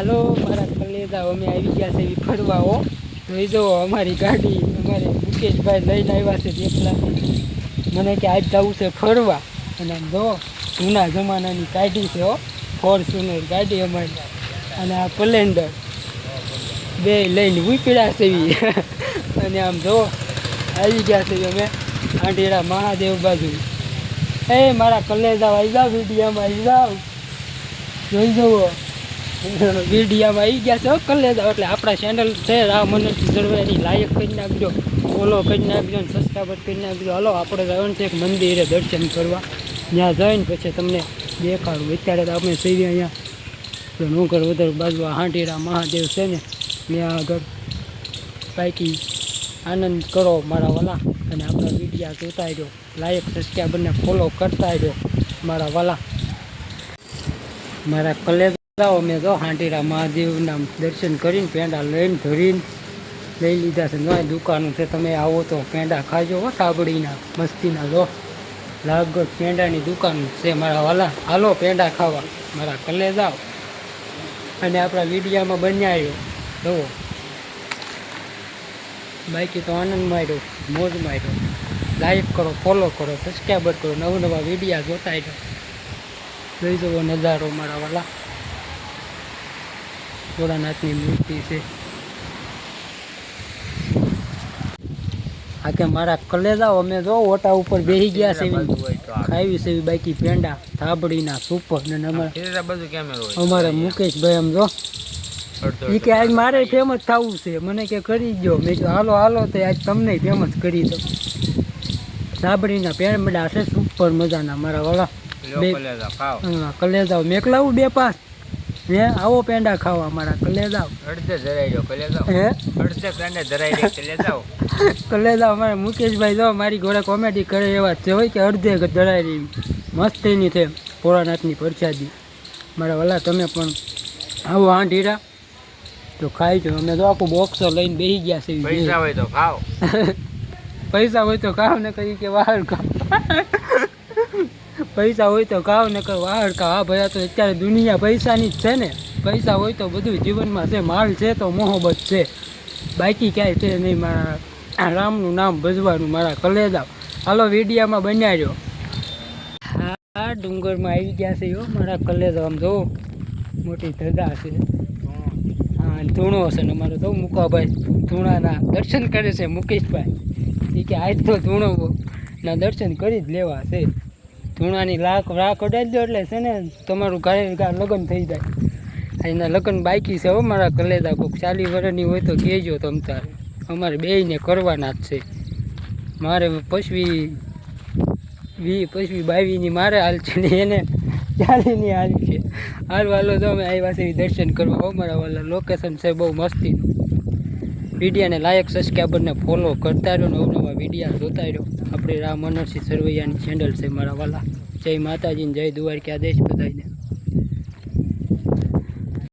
હાલો, મારા કલેદા અમે આવી ગયા છે ફરવા હો. જોઈ જો અમારી ગાડી, અમારે મુકેશભાઈ લઈને આવ્યા છે દેખલાથી મને કે આજ જવું છે ફરવા. અને આમ જો, જૂના જમાનાની ગાડી છે, હો. ફોર્ચ્યુનર ગાડી અમારી. અને આ પલેન્ડર બે લઈને ઉપડ્યા છે અને આમ જો, આવી ગયા છે અમે આંઢેરા મહાદેવ બાજુ. એ મારા કલેદા આવી જાવ વિડીયામાં આવી જાવ જોઈ જવો વિડીયામાં આવી ગયા છે કલેજા એટલે આપણા ચેનલ છે રામ મનોજી સરવેની લાયક કરી નાખજો ફોલો કરી નાખજો ને સબસ્ક્રાઈબર કરી નાખજો. હલો, આપણે જવાનું છે એક મંદિરે દર્શન કરવા. ત્યાં જઈને પછી તમને દેખાડું. અત્યારે તો આપણે સહી અહીંયા. નોકર વધારે બાજુ હાંટીરા મહાદેવ છે ને, ત્યાં આગળ બાકી આનંદ કરો મારા વાલા. અને આપણા વિડીયા જોતા રહ્યો લાયક સબસ્ક્રાઈબરને ફોલો કરતા રહ્યો મારા વાલા. મારા કલેજાઓ મેં જો હાંટીરા મહાદેવના દર્શન કરીને પેંડા લઈને ધરીને લઈ લીધા છે. જો દુકાનો છે. તમે આવો તો પેંડા ખાજો હો તાબડીના મસ્તીના જો. લાગત પેંડાની દુકાન છે મારા વાલા. હાલો પેંડા ખાવા. મારા કલે જાઓ. અને આપણા વિડીયામાં બન્યા જુઓ બાકી તો આનંદ માર્યો, મોજ માર્યો. લાઈક કરો ફોલો કરો સબસ્ક્રાઈબર કરો. નવા નવા વિડીયા જોતા રહ્યો જોઈ જવો નજારો મારા વાલા. ભોળાનાથની મૂર્તિ છે. આ કે મારા કલેજાઓ અમે જો ઓટા ઉપર બેસી ગયા છે ખાવી છે બાકી પેંડા થાબડીના સુપર ને અમારે મુકેશભાઈ આમ જો. એ કે આજ મારે ફેમસ થવું છે. મને કે કરી ગયો મેં કીધું હાલો હાલો તો આજ તમને ફેમસ કરી દો થાબડીના પેંડા છે સુપર મજાના મારા વાળા. કલેજાઓ મેકલાવું બે પાંચ હે? આવો પેંડા ખાવા મારા કલેજાઓ અડધે ધરાઈ જાઓ કલે જાઓ. હે? અડધે પેંડે ધરાઈ દે કલે જાઓ. કલેજાઓ મારા મુકેશભાઈ જો મારી ઘોડે કોમેડી કરે એવા છે હોય કે અડધે ધરાઈ રહી. મસ્ત એની છે ભોળાનાથની પરસાદી. મારા વલા તમે પણ આવો આંઢીરા તો ખાઈ જો અમે તો આખું બોક્સો લઈને બેસી ગયા છે. પૈસા હોય તો ખાઓ. પૈસા હોય તો ખાવ ને કહી કે વાહ ખાવ. પૈસા હોય તો ખાવ ને કર વાહડ ખાવ. આ ભાઈ, આ તો અત્યારે દુનિયા પૈસાની જ છે ને. પૈસા હોય તો બધું જીવનમાં છે, માલ છે તો મોહબત છે. બાકી ક્યાંય છે નહીં, મારા રામનું નામ ભજવાનું મારા કલેદા હાલો, વિડીયામાં બન્યા રહ્યો. હા, ડુંગરમાં આવી ગયા છે યો મારા કલેદા આમ જો મોટી ધજા છે. હા ધૂણો છે ને અમારો. તો મુકાભાઈ ધૂણાના દર્શન કરે છે, મુકેશભાઈ. એ કે, આજ તો ધૂણો ના, દર્શન કરી જ લેવા છે. ધૂણાની લાખ રાખ અડાડી દો એટલે છે ને તમારું ઘરે લગ્ન થઈ જાય. એના લગ્ન બાકી છે હો મારા કલેદા કોઈક ચાલી વર્ષની હોય તો કહેજો તમ તારે. અમારે બેયને કરવાના જ છે. મારે પશવી વી પશવી બાવીની મારે હાલ છે ને એને ચાલીની હાલ છે હાલ વાલો તો અમે આવ્યા છે દર્શન કરવા. હો મારા વાલા લોકેશન છે બહુ મસ્તીનું. વિડીયાને લાયક સબસ્ક્રાઈબરને ફોલો કરતા રહ્યો નવા નવા વિડીયા જોતા રહ્યો. આપણે રામ મનોરસિંહ સરવૈયાની ચેનલ છે મારા વાલા. જય માતાજીને જય દ્વારકા દેશ બધાને